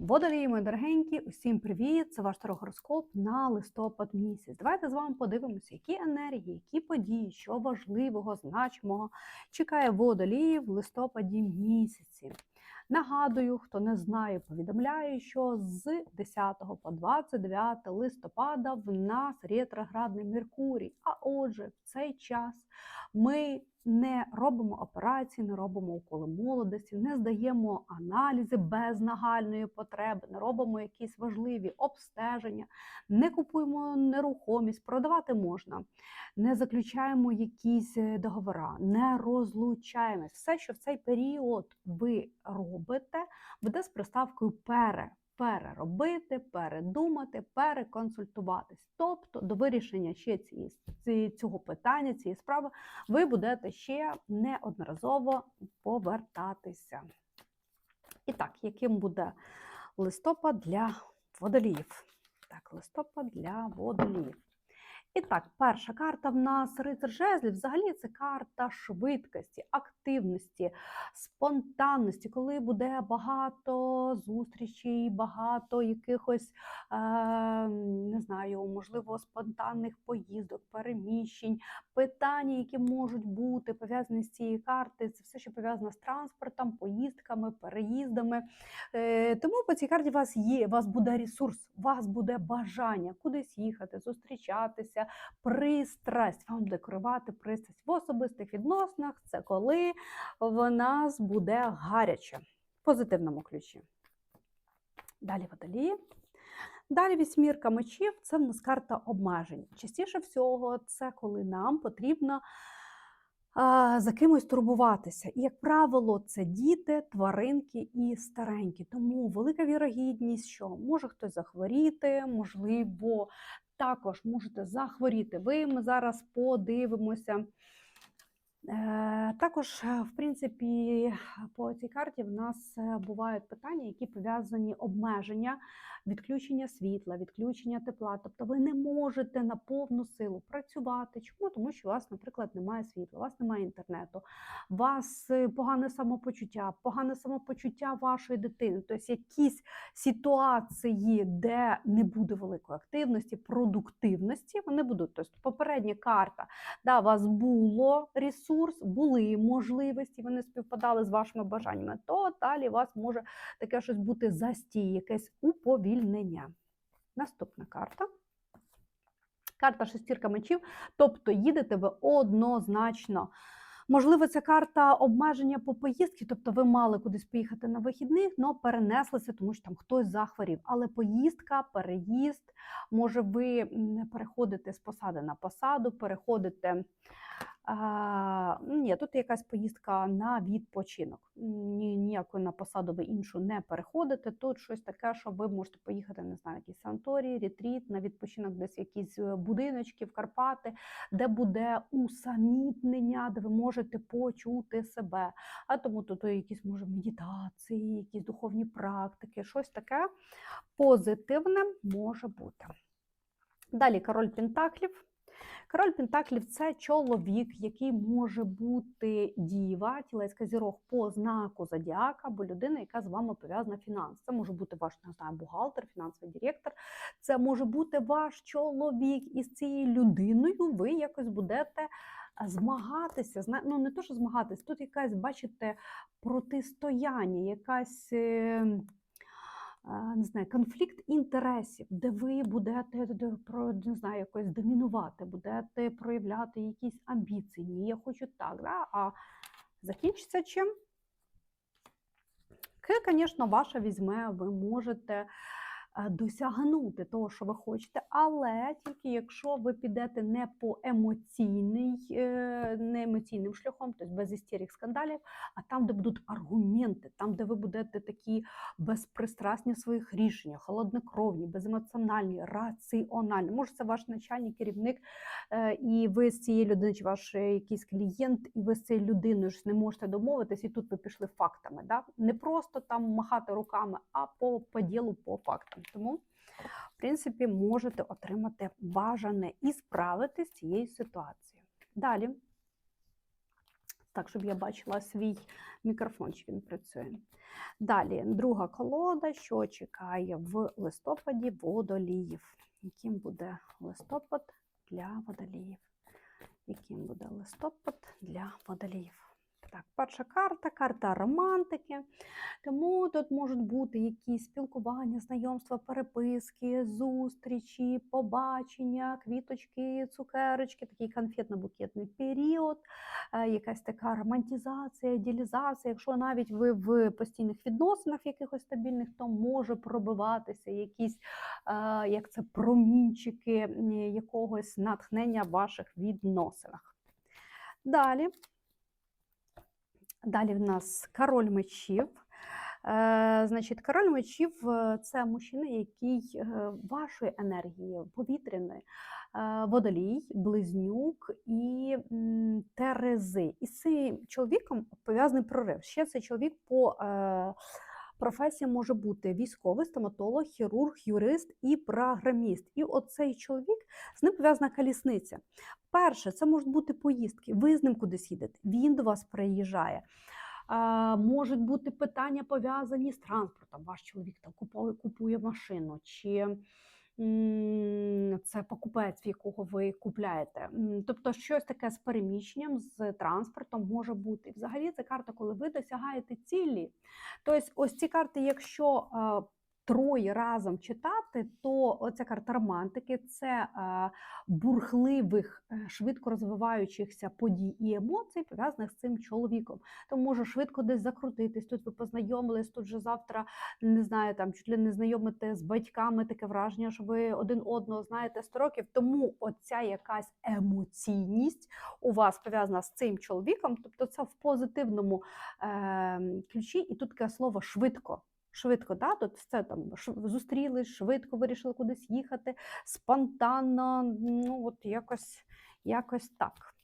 Водолії, мої дорогенькі, усім привіт! Це ваш тарогороскоп на листопад місяць. Давайте з вами подивимося, які енергії, які події, що важливого, значимого чекає водоліїв в листопаді місяці. Нагадую, хто не знає, повідомляю, що з 10 по 29 листопада в нас ретроградний Меркурій. А отже, в цей час ми не робимо операції, не робимо уколи молодості, не здаємо аналізи без нагальної потреби, не робимо якісь важливі обстеження, не купуємо нерухомість, продавати можна, не заключаємо якісь е, договори, не розлучаємось. Все, що в цей період ви робите, буде з приставкою пере переробити, передумати, переконсультуватись. Тобто до вирішення ще цієї, цього питання, цієї справи, ви будете ще неодноразово повертатися. І так, яким буде листопад для водоліїв? Так, листопад для водоліїв. І так, перша карта в нас рицар жезлів. Взагалі це карта швидкості, активності, спонтанності, коли буде багато зустрічей, багато якихось, е, не знаю, можливо, спонтанних поїздок, переміщень, питання, які можуть бути пов'язані з цією картою. Це все, що пов'язано з транспортом, поїздками, переїздами. Е, тому по цій карті у вас є, у вас буде ресурс, у вас буде бажання кудись їхати, зустрічатися, пристрасть. Вам буде керувати пристрасть в особистих відносинах. Це коли в нас буде гаряче в позитивному ключі. Далі водолії. Далі вісьмірка мечів це в нас карта обмежень. Частіше всього, це коли нам потрібно за кимось турбуватися. І, як правило, це діти, тваринки і старенькі. Тому велика вірогідність, що може хтось захворіти, можливо, також можете захворіти ви. Ми зараз подивимося. Е, також, е, в принципі, по цій карті в нас е, бувають питання, які пов'язані обмеження, відключення світла, відключення тепла. Тобто ви не можете на повну силу працювати. Чому? Тому що у вас, наприклад, немає світла, у вас немає інтернету, у вас погане самопочуття, погане самопочуття вашої дитини. Тобто якісь ситуації, де не буде великої активності, продуктивності, вони будуть. Тобто попередня карта, да, у вас було ресурс, ресурс, були можливості, вони співпадали з вашими бажаннями, то далі у вас може таке щось бути застій, якесь уповільнення. Наступна карта. Карта шестірка мечів, тобто їдете ви однозначно. Можливо, ця карта обмеження по поїздці, тобто ви мали кудись поїхати на вихідних, але перенеслися, тому що там хтось захворів. Але поїздка, переїзд, може ви переходите з посади на посаду, переходите а, Ні, тут якась поїздка на відпочинок. Ні, Ніякої на посаду ви іншу не переходите. Тут щось таке, що ви можете поїхати, не знаю, якийсь санаторій, ретріт, на відпочинок, десь якісь е, будиночки в Карпати, де буде усамітнення, де ви можете почути себе. А тому тут якісь може медитації, якісь духовні практики, щось таке позитивне може бути. Далі король Пентаклів. Король Пентаклів це чоловік, який може бути діва, тілеська зірок по знаку зодіака, або людина, яка з вами пов'язана фінанс. Це може бути ваш не знаю, бухгалтер, фінансовий директор. Це може бути ваш чоловік, і з цією людиною ви якось будете. Змагатися, ну не то, що змагатись, тут якась, бачите, протистояння, якась ем, не знаю, конфлікт інтересів, де ви будете про не знаю, якось домінувати, будете проявляти якісь амбіції. Ні, я хочу так. Да? А закінчиться чим? Звісно, ваша візьме, ви можете досягнути того, що ви хочете, але тільки якщо ви підете не по емоційний, е, не емоційним шляхом, тобто без істерик скандалів, а там, де будуть аргументи, там, де ви будете такі безпристрасні в своїх рішеннях, холоднокровні, беземоціональні, раціональні. Може, це ваш начальник, керівник, е, і ви з цією людиною, чи ваш якийсь клієнт, і ви з цією людиною ж не можете домовитись, і тут ви пішли фактами. Да? Не просто там махати руками, а по, по ділу, по фактам. Тому, в принципі, можете отримати бажане і справитися з цією ситуацією. Далі, Так, щоб я бачила свій мікрофон, чи він працює. Далі, друга колода, що чекає в листопаді водоліїв. Яким буде листопад для водоліїв? Яким буде листопад для водоліїв? Так, перша карта, карта романтики. Тому тут можуть бути якісь спілкування, знайомства, переписки, зустрічі, побачення, квіточки, цукерочки, такий конфетно-букетний період, е, якась така романтизація, ідеалізація. Якщо навіть ви в постійних відносинах якихось стабільних, то може пробиватися якісь, е, як це, промінчики якогось натхнення в ваших відносинах. Далі. Далі в нас король мечів. Е, Значить, король мечів це мужчина, який е, вашої енергії повітряної, е, водолій, близнюк і терези. І з цим чоловіком пов'язаний прорив. Ще цей чоловік по професії може бути військовий, стоматолог, хірург, юрист і програміст. І оцей чоловік з ним пов'язана колісниця. Перше, це можуть бути поїздки. Ви з ним кудись їдете, він до вас приїжджає. Можуть бути питання пов'язані з транспортом. Ваш чоловік там купує, машину, чи це покупець, в якого ви купляєте. Тобто щось таке з переміщенням, з транспортом може бути. Взагалі, це карта, коли ви досягаєте цілі. Тобто, ось ці карти, якщо троє разом читати, то оця карта романтики це е, бурхливих, е, швидко розвиваючихся подій і емоцій, пов'язаних з цим чоловіком. Тому може швидко десь закрутитись. Тут ви познайомились, тут же завтра не знаю, там чуть ли не знайомите з батьками таке враження, що ви один одного знаєте 100 років. Тому оця якась емоційність у вас пов'язана з цим чоловіком, тобто це в позитивному е, ключі, і тут таке слово швидко. Швидко, да? Тут це там зустрілись, швидко вирішили кудись їхати, спонтанно, ну от якось, якось так.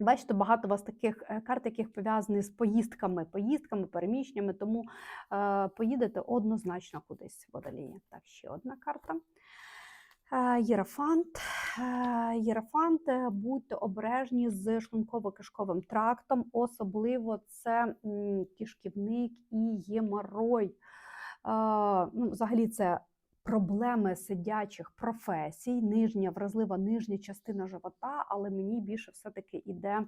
Бачите, багато у вас таких е, карт, яких пов'язані з поїздками, поїздками, переміщеннями, тому е, поїдете однозначно кудись водолії. Так, ще одна карта. Е, Єрофант. Е, Єрофант, е, будьте обережні з шлунково-кишковим трактом, особливо це кишківник і геморой. Е, Ну, взагалі, це проблеми сидячих професій, нижня, вразлива нижня частина живота, але мені більше все-таки іде.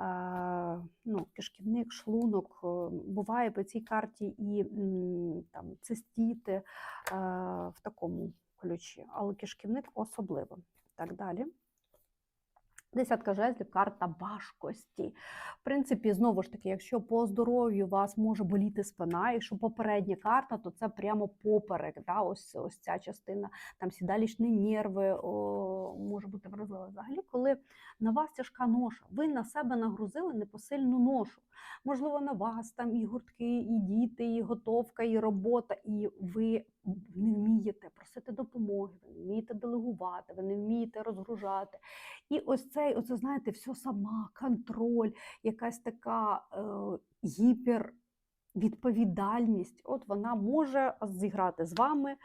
е, Ну, кишківник, шлунок, буває по цій карті і там цистіти в такому ключі, але кишківник особливо. Так далі. Десятка жезлів, карта важкості. В принципі, знову ж таки, якщо по здоров'ю вас може боліти спина, якщо попередня карта, то це прямо поперек. Да? Ось, ось ця частина, там сідалічні нерви, о, може бути вразлива. Взагалі, коли на вас тяжка ноша, ви на себе нагрузили непосильну ношу. Можливо, на вас там і гуртки, і діти, і готовка, і робота, і ви не вмієте просити допомоги, ви не вмієте делегувати, ви не вмієте розгружати. І ось цей, оце знаєте, все сама, контроль, якась така е, гіпервідповідальність, от вона може зіграти з вами е,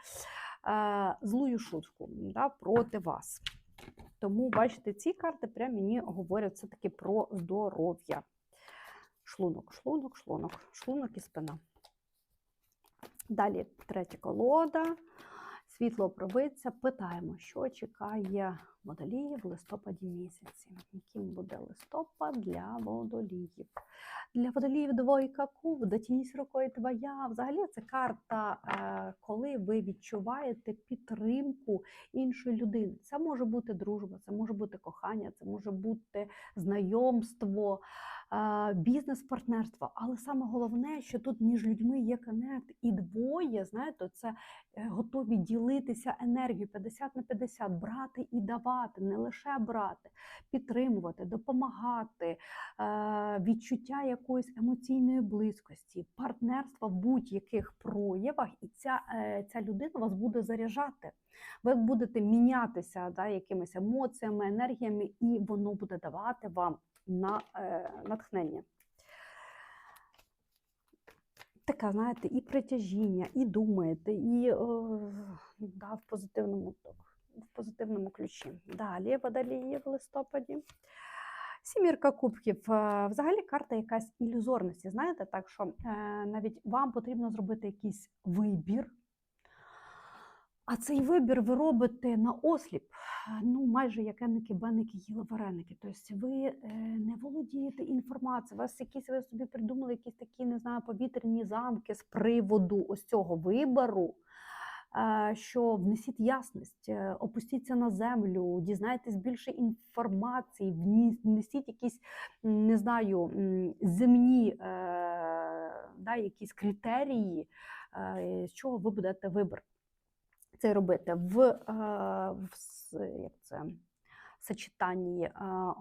злую шутку да, проти вас. Тому, бачите, ці карти прямо мені говорять все-таки про здоров'я. Шлунок, шлунок, шлунок, шлунок і спина. Далі третя колода. Світло провидця. Питаємо, що чекає водоліїв в листопаді місяці. Яким буде листопад для водоліїв? Для водоліїв двойка куб, дотянись рукою твоя. Взагалі це карта, е, коли ви відчуваєте підтримку іншої людини. Це може бути дружба, це може бути кохання, це може бути знайомство, бізнес-партнерство. Але саме головне, що тут між людьми є коннект, і двоє, знаєте, це е, готові ділитися енергією. 50 на 50, брати і давати, не лише брати, підтримувати, допомагати, е, відчуття якоїсь емоційної близькості, партнерства в будь-яких проявах, і ця, е, ця людина вас буде заряджати. Ви будете мінятися да, якимись емоціями, енергіями, і воно буде давати вам на е, натхнення. Таке, знаєте, і притяжіння, і думаєте, і е, да, в позитивному в позитивному ключі. Далі водолії в листопаді. Сімірка кубків е, взагалі карта якась ілюзорності. Знаєте, так що навіть вам потрібно зробити якийсь вибір. А цей вибір ви робите на осліп, ну майже як еники, беники, їли вареники. Тобто ви е, не володієте інформацією. Вас якісь ви собі придумали якісь такі, не знаю, повітряні замки з приводу ось цього вибору. Що внесіть ясність, е, опустіться на землю, дізнайтесь більше інформації, внесіть якісь, не знаю, земні е, да, якісь критерії, з чого ви будете вибір це робити в, е, в як це, сочетанні е,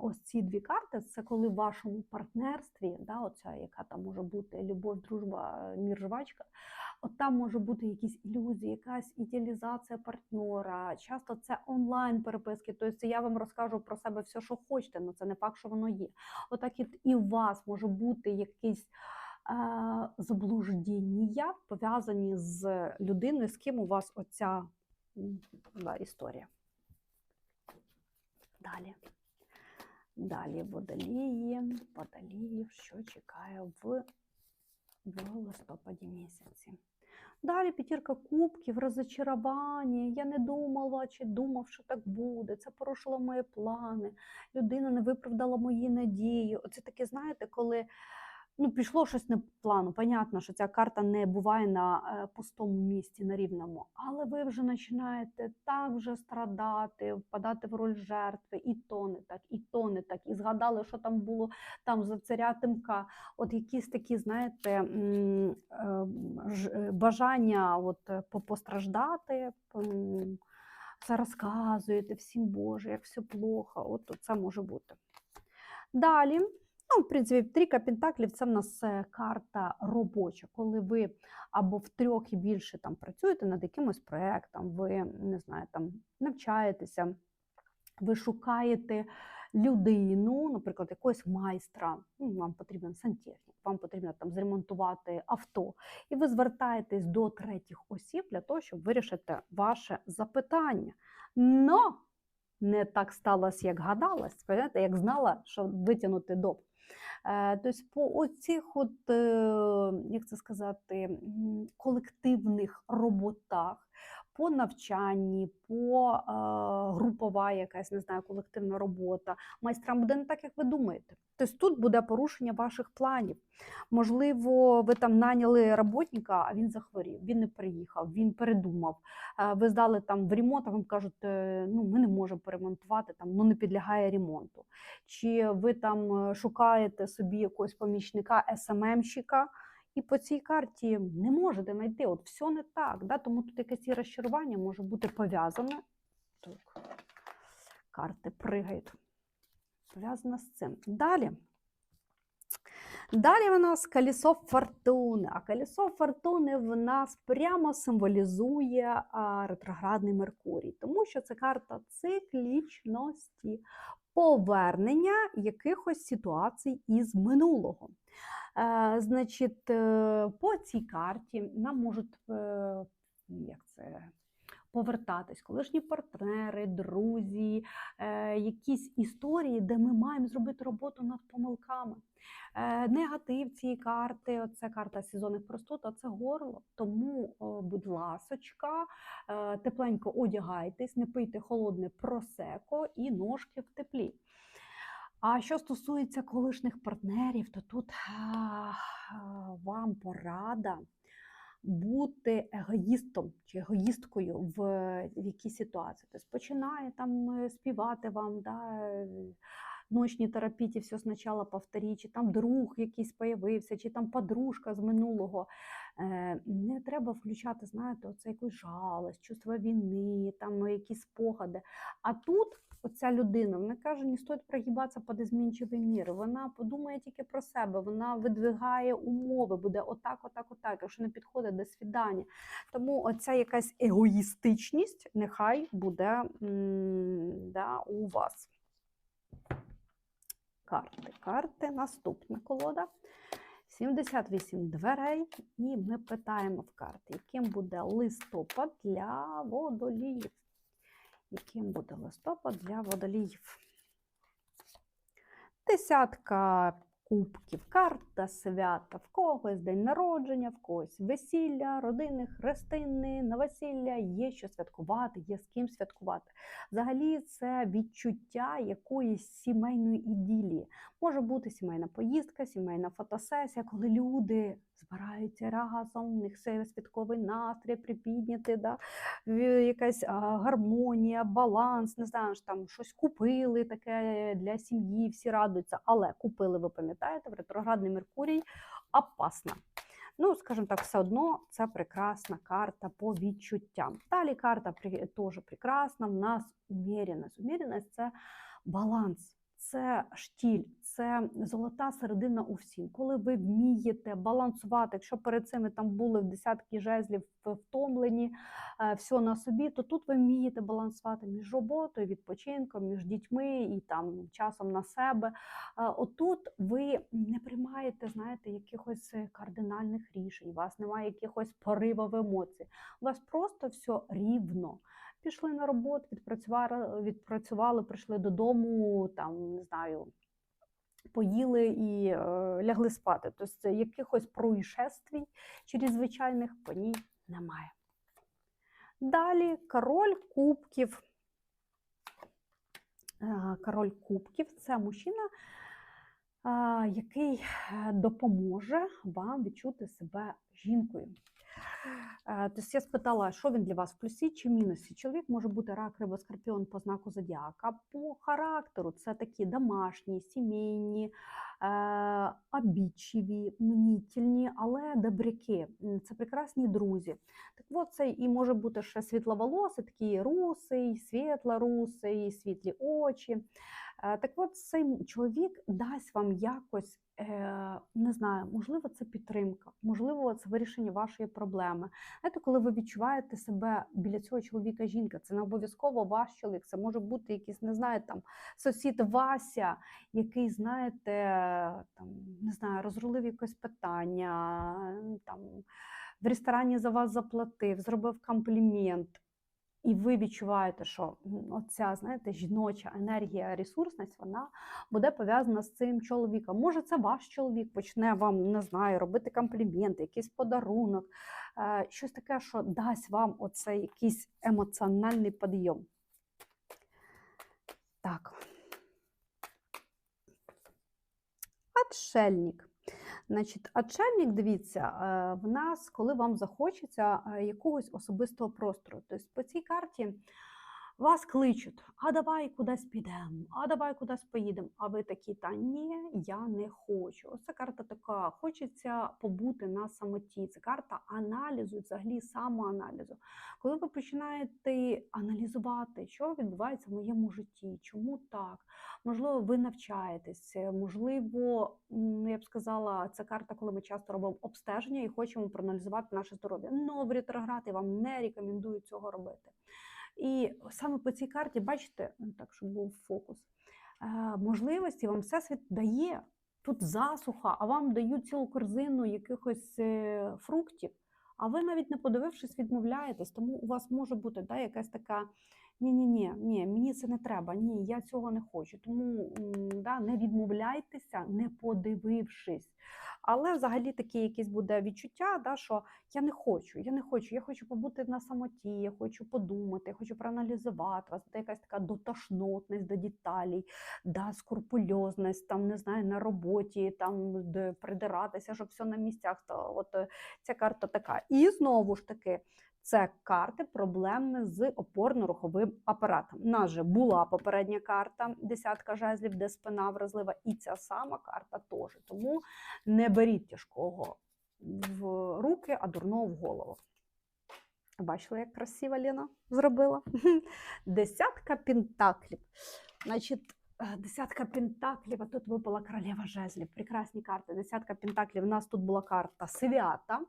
ось ці дві карти. Це коли в вашому партнерстві, да, оця, яка там може бути любов, дружба, мір, жвачка, от там може бути якісь ілюзії, якась ідеалізація партнера. Часто це онлайн переписки. Тобто я вам розкажу про себе все, що хочете, але це не факт, що воно є. Отак і, і у вас може бути якийсь заблуждіння пов'язані з людиною, з ким у вас оця да, історія. Далі. Далі водолії, водоліїв, що чекає в, в листопаді місяці. Далі п'ятірка кубків, розочарування. Я не думала чи думав, що так буде. Це порушило мої плани. Людина не виправдала мої надії. Оце таке, знаєте, коли ну, пішло щось не по плану. Понятно, що ця карта не буває на е, пустому місці, на рівному, але ви вже починаєте так вже страдати, впадати в роль жертви, і то не так, і то не так. І згадали, що там було там за царя Тимка. От якісь такі, знаєте, е, е, бажання от, постраждати. Це розказуєте всім Боже, як все плохо. От це може бути. Далі, ну, в принципі, трійка пентаклів це в нас е, карта робоча, коли ви або втрьох і більше там працюєте над якимось проєктом, ви не знаю, там навчаєтеся, ви шукаєте людину, наприклад, якогось майстра, ну, вам потрібен сантехнік, вам потрібно там зремонтувати авто, і ви звертаєтесь до третіх осіб для того, щоб вирішити ваше запитання. Но не так сталося, як гадалось, як знала, що витягнути доп. Е, Тобто по оцих от, е, як це сказати, колективних роботах, по навчанні, по е, групова якась, не знаю, колективна робота, майстрам буде не так, як ви думаєте. Тобто тут буде порушення ваших планів. Можливо, ви там наняли роботника, а він захворів, він не приїхав, він передумав. Е, Ви здали там в ремонт, а вам кажуть, е, ну ми не можемо поремонтувати, там ну не підлягає ремонту. Чи ви там е, шукаєте собі якогось помічника, СММщика, і по цій карті не можете знайти. От все не так. Да? Тому тут якесь і розчарування може бути пов'язане. Карти пригають. Пов'язане з цим. Далі. Далі в нас колесо фортуни. А колесо фортуни в нас прямо символізує ретроградний Меркурій, тому що це карта циклічності, повернення якихось ситуацій із минулого. Значить, е, по цій карті нам можуть як це, повертатись колишні партнери, друзі, е, якісь історії, де ми маємо зробити роботу над помилками. Е, Негатив цієї карти, це карта сезонних простуд, а це горло. Тому, будь ласочка, е, тепленько одягайтесь, не пийте холодне просеко і ножки в теплі. А що стосується колишніх партнерів, то тут а, вам порада бути егоїстом чи егоїсткою в, в якій ситуації. Тобто починає там е, співати вам, да, е, ночні терапії, все спочатку повторі, чи там друг якийсь появився, чи там подружка з минулого. Е, Не треба включати, знаєте, оце якусь жалость, чувство війни, там якісь спогади. А тут оця людина, вона каже, не стоїть прогибатися під змінчивий мір. Вона подумає тільки про себе, вона видвигає умови, буде отак, отак, отак, якщо не підходить до свідання. Тому оця якась егоїстичність нехай буде да, у вас. Карти, карти. Наступна колода. 78 дверей, і ми питаємо в карти, яким буде листопад для водоліїв. Яким буде листопад для водоліїв? Десятка кубків, карта свята, в когось день народження, в когось весілля, родини, хрестини, новосілля, є що святкувати, є з ким святкувати. Взагалі, це відчуття якоїсь сімейної іділії. Може бути сімейна поїздка, сімейна фотосесія, коли люди збираються разом, в них все святковий настрій, припідняти, да? якась гармонія, баланс, не знаю, ж там щось купили таке для сім'ї, всі радуються, але купили, ви пам'ятаєте, в ретроградний Меркурій опасно. Ну, скажімо так, все одно це прекрасна карта по відчуттям. Далі карта теж прекрасна. В нас уміряність. Уміряність – це баланс, це штіль, це золота середина у всім. Коли ви вмієте балансувати, якщо перед цим там були в десятки жезлів втомлені, е, все на собі, то тут ви вмієте балансувати між роботою, відпочинком, між дітьми і там часом на себе. Е, Отут ви не приймаєте, знаєте, якихось кардинальних рішень, у вас немає якихось поривів емоцій. У вас просто все рівно. Пішли на роботу, відпрацювали, відпрацювали, прийшли додому, там не знаю, поїли і е, лягли спати. Тобто якихось происшествій чрезвичайних по ній немає. Далі король кубків. Король кубків це мужчина, який е, допоможе вам відчути себе жінкою. Тобто я спитала, що він для вас в плюсі чи мінусі. Чоловік може бути рак, риба, скорпіон по знаку зодіака. По характеру це такі домашні, сімейні, е, обідчиві, мнітельні, але добряки. Це прекрасні друзі. Так от це і може бути ще світловолосий, такий русий, світло-русий, світлі очі. Е, Так от цей чоловік дасть вам якось, не знаю, можливо, це підтримка, можливо, це вирішення вашої проблеми. Знаєте, коли ви відчуваєте себе біля цього чоловіка жінка, це не обов'язково ваш чоловік, це може бути якийсь, не знаю, там сусід Вася, який, знаєте, там, не знаю, розрулив якесь питання, там, в ресторані за вас заплатив, зробив комплімент. І ви відчуваєте, що оця, знаєте, жіноча енергія, ресурсність, вона буде пов'язана з цим чоловіком. Може, це ваш чоловік почне вам, не знаю, робити компліменти, якийсь подарунок, е, щось таке, що дасть вам оцей якийсь емоціональний підйом. Так. Отшельник. Значить, отшельник, дивіться, е, в нас, коли вам захочеться е, якогось особистого простору. Тобто по цій карті вас кличуть, а давай кудись підемо, а давай кудись поїдемо. А ви такі, та ні, я не хочу. Оце карта така, хочеться побути на самоті. Це карта аналізу, взагалі самоаналізу. Коли ви починаєте аналізувати, що відбувається в моєму житті, чому так, можливо, ви навчаєтесь, можливо, я б сказала, це карта, коли ми часто робимо обстеження і хочемо проаналізувати наше здоров'я. Ну, в ретроград я вам не рекомендую цього робити. І саме по цій карті, бачите, ну, так, щоб був фокус, е, можливості вам всесвіт дає. Тут засуха, а вам дають цілу корзину якихось е, фруктів, а ви навіть не подивившись, відмовляєтесь. Тому у вас може бути да, якась така ні-ні-ні, ні, мені це не треба, ні, я цього не хочу. Тому да, не відмовляйтеся, не подивившись. Але взагалі таке якесь буде відчуття, да, що я не хочу, я не хочу, я хочу побути на самоті, я хочу подумати, я хочу проаналізувати. Вас буде якась така дотошнотність до деталей, да, скрупульозність, там, не знаю, на роботі, там де придиратися, щоб все на місцях. То, от е, ця карта така. І знову ж таки, це карти проблеми з опорно-руховим апаратом. У нас же була попередня карта, десятка жезлів, де спина вразлива, і ця сама карта теж. Тому не беріть тяжкого в руки, а дурного в голову. Бачили, як красиво Лена зробила? Десятка пентаклів. Значить, е, десятка пентаклів, а тут випала королева жезлів. Прекрасні карти. Десятка пентаклів. У нас тут була карта свята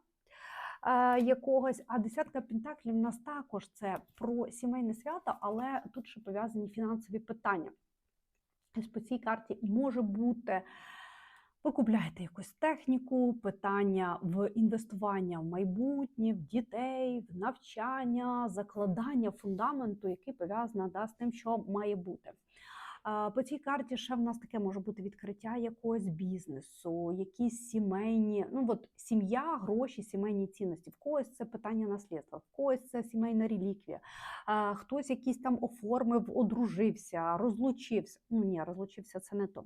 якогось, а десятка пентаклів у нас також це про сімейне свято, але тут ще пов'язані фінансові питання. Тобто по цій карті може бути. Ви купляєте якусь техніку, питання в інвестування в майбутнє, в дітей, в навчання, закладання фундаменту, який пов'язано да, з тим, що має бути. По цій карті ще в нас таке може бути відкриття якогось бізнесу, якісь сімейні, ну от сім'я, гроші, сімейні цінності. В когось це питання наслідства, в когось це сімейна реліквія, хтось якийсь там оформив, одружився, розлучився. Ну ні, розлучився це не то.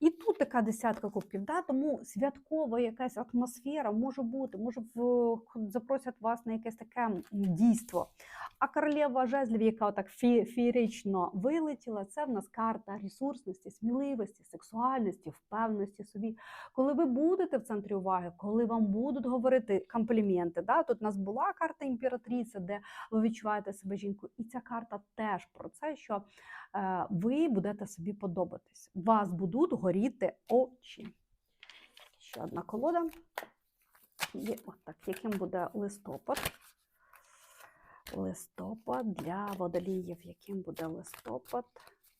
І тут така десятка кубків, да? тому святкова якась атмосфера може бути, може в, запросять вас на якесь таке дійство. А королева жезлів, яка так фі- феєрично вилетіла, це в нас карта ресурсності, сміливості, сексуальності, впевненості собі. Коли ви будете в центрі уваги, коли вам будуть говорити компліменти, да? тут у нас була карта імператриця, де ви відчуваєте себе жінкою, і ця карта теж про це, що е, ви будете собі подобатись. Вас будуть горіти очі. Ще одна колода. І отак, яким буде листопад. Листопад для водоліїв. Яким буде листопад?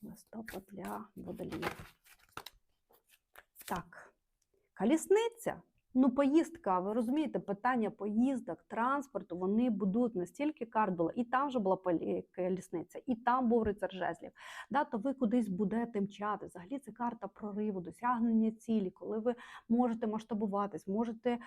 Листопад для водоліїв. Так, колісниця. Ну, поїздка, ви розумієте, питання поїздок, транспорту, вони будуть настільки карт було, і там же була колісниця, і там був рицар жезлів. Да, то ви кудись будете мчати. Взагалі це карта прориву, досягнення цілі, коли ви можете масштабуватись, можете е,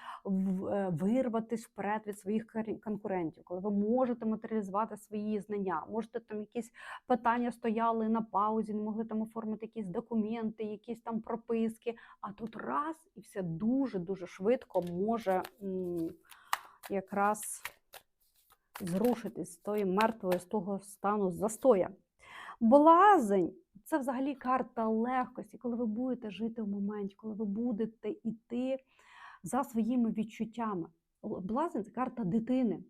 вирватися вперед від своїх конкурентів, коли ви можете матеріалізувати свої знання, можете там якісь питання стояли на паузі, не могли там оформити якісь документи, якісь там прописки. А тут раз і все дуже дуже швидко може якраз зрушитись з тої мертвої, з того стану застоя. Блазень це взагалі карта легкості, коли ви будете жити в моменті, коли ви будете йти за своїми відчуттями. Блазень це карта дитини.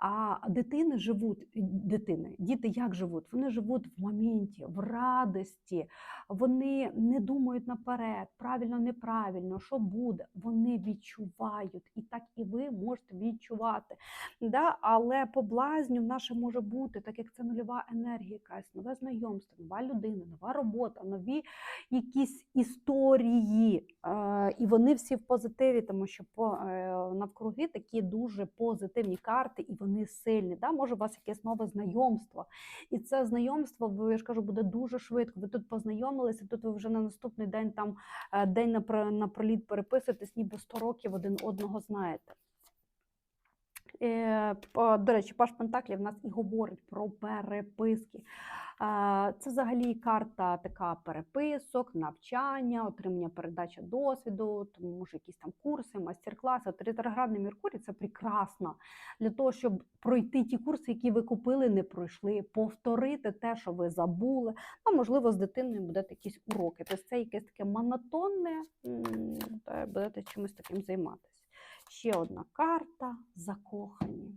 А дитини живуть, дитини, діти як живуть? Вони живуть в моменті, в радості, вони не думають наперед, правильно, неправильно, що буде. Вони відчувають, і так і ви можете відчувати. Да? Але по блазню наше може бути, так як це нульова енергія, якась нове знайомство, нова людина, нова робота, нові якісь історії. Е, і вони всі в позитиві, тому що е, навкруги такі дуже позитивні карти, і вони сильні. Да? Може, у вас якесь нове знайомство. І це знайомство, ви, я ж кажу, буде дуже швидко. Ви тут познайомилися, тут ви вже на наступний день там е, день на напроліт переписуєтесь, ніби 100 років один одного знаєте. Е, До речі, Паш Пентаклів в нас і говорить про переписки. Це взагалі карта така переписок, навчання, отримання передача досвіду, тому може якісь там курси, майстер-класи. От ретроградний Меркурій це прекрасно для того, щоб пройти ті курси, які ви купили, не пройшли, повторити те, що ви забули. А можливо, з дитиною будете якісь уроки. Тобто це якесь таке монотонне, будете чимось таким займатися. Ще одна карта закохані.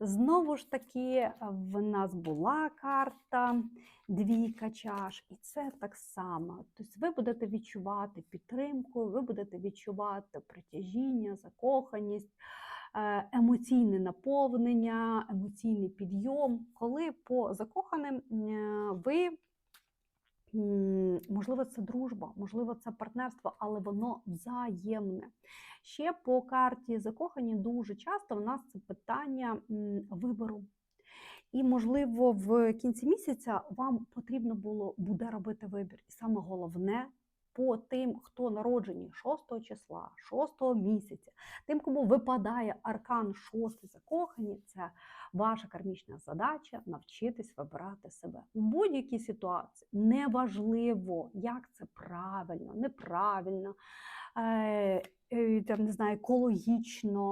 Знову ж таки, в нас була карта двійка чаш, і це так само. Тобто ви будете відчувати підтримку, ви будете відчувати притяжіння, закоханість, е, емоційне наповнення, емоційний підйом. Коли по закоханим е, ви Можливо, це дружба, можливо, це партнерство, але воно взаємне. Ще по карті закохані дуже часто в нас це питання вибору. І, можливо, в кінці місяця вам потрібно було буде робити вибір. І саме головне по тим, хто народжені 6 числа, 6 місяця, тим, кому випадає аркан 6 закохані, це ваша кармічна задача навчитись вибирати себе у будь-якій ситуації. Неважливо, як це правильно, неправильно. е, е, Там, не знаю, екологічно,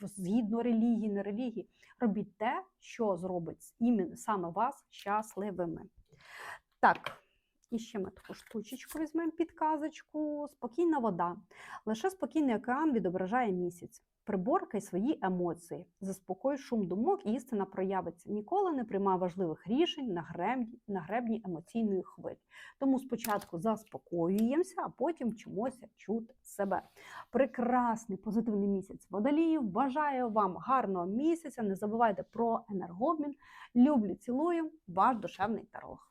згідно релігії, не релігії, робіть те, що зробить саме вас щасливими. Так, і ще ми таку штучечку візьмемо підказочку. Спокійна вода. Лише спокійний океан відображає місяць. Приборкай свої емоції, заспокой шум думок, і істина проявиться. Ніколи не приймай важливих рішень на гребні, на гребні емоційної хвилі. Тому спочатку заспокоюємося, а потім вчимося чути себе. Прекрасний позитивний місяць водоліїв. Бажаю вам гарного місяця. Не забувайте про енергообмін. Люблю, цілую, ваш душевний таролог.